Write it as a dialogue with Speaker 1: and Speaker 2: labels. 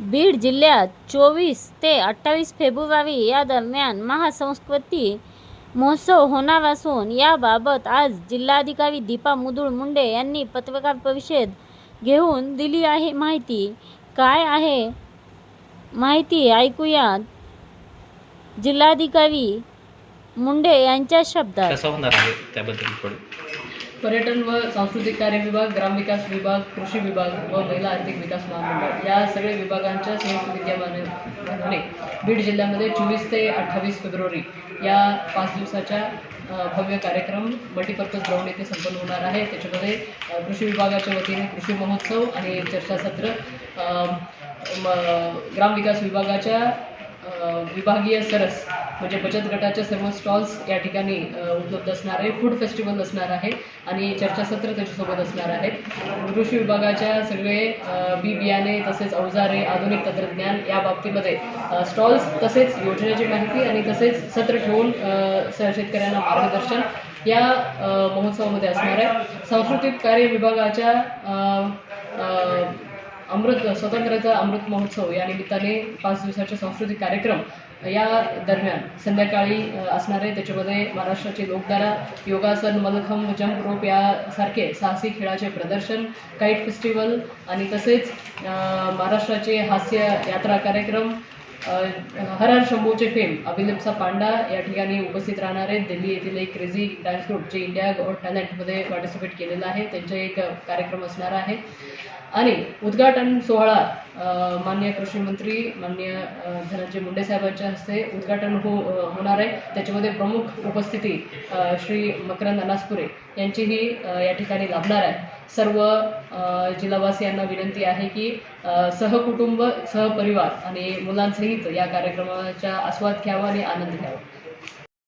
Speaker 1: बीड जिल्ह्यात चोवीस ते अठ्ठावीस फेब्रुवारी या दरम्यान महासंस्कृती महोत्सव होणार असून याबाबत आज जिल्हाधिकारी दीपा मुधुळ मुंडे यांनी पत्रकार परिषद घेऊन दिली आहे माहिती. काय आहे माहिती ऐकूयात. जिल्हाधिकारी मुंडे यांच्या शब्दात.
Speaker 2: कसं होणार आहे त्याबद्दल थोडं.
Speaker 3: पर्यटन व सांस्कृतिक कार्य विभाग ग्रामविकास विभाग कृषी विभाग व महिला आर्थिक विकास महामंडळ या सगळे विभागांच्या संयुक्त विद्यमाने बीड जिल्ह्यामध्ये चोवीस ते अठ्ठावीस फेब्रुवारी या पाच दिवसाच्या भव्य कार्यक्रम मल्टीपर्पज ग्राउंड येथे संपन्न होणार आहे. त्याच्यामध्ये कृषी विभागाच्या वतीने कृषी महोत्सव आणि चर्चासत्र म- ग्रामविकास विभागाच्या विभागीय सरस म्हणजे बचत गटाच्या सर्व स्टॉल्स या ठिकाणी उपलब्ध असणार आहे. फूड फेस्टिवल असणार आहे आणि चर्चासत्र त्याच्यासोबत असणार आहे. कृषी विभागाच्या सगळे बी बियाणे तसेच अवजारे आधुनिक तंत्रज्ञान या बाबतीमध्ये स्टॉल्स तसेच योजनेची माहिती आणि तसेच सत्र ठेवून स- शेतकऱ्यांना मार्गदर्शन या महोत्सवामध्ये असणार आहे. सांस्कृतिक कार्य विभागाच्या अमृत स्वतंत्रता अमृत महोत्सव या निमित्ताने पाच दिवसाचे सांस्कृतिक कार्यक्रम या दरम्यान संध्याकाळी असणारे त्याच्यामध्ये महाराष्ट्राचे लोकधारा योगासन मलखंब जंप रोप यासारखे साहसी खेळाचे प्रदर्शन काईट फेस्टिवल आणि तसेच महाराष्ट्राचे हास्य यात्रा कार्यक्रम हर हर शंभूचे फेम अभिलिप्सा पांडा या ठिकाणी उपस्थित राहणार आहेत. दिल्ली येथील एक क्रेझी डान्स ग्रुप जे इंडिया गॉट टॅलेंटमध्ये पार्टिसिपेट केलेलं आहे. त्यांचा एक कार्यक्रम असणार आहे. आणि उद्घाटन सोहळा मान्य माननीय कृषी मंत्री मान्य धनंजय मुंडे साहेबांच्या हस्ते उद्घाटन हो होणार आहे. त्याच्यामध्ये प्रमुख उपस्थिती श्री मकरंद अनासपुरे यांचीही या ठिकाणी लाभणार आहे. सर्व जिल्हावासियांना विनंती आहे की सहकुटुंब सहपरिवार आणि मुलांसहित या कार्यक्रमाचा आस्वाद घ्यावा आणि आनंद घ्यावा.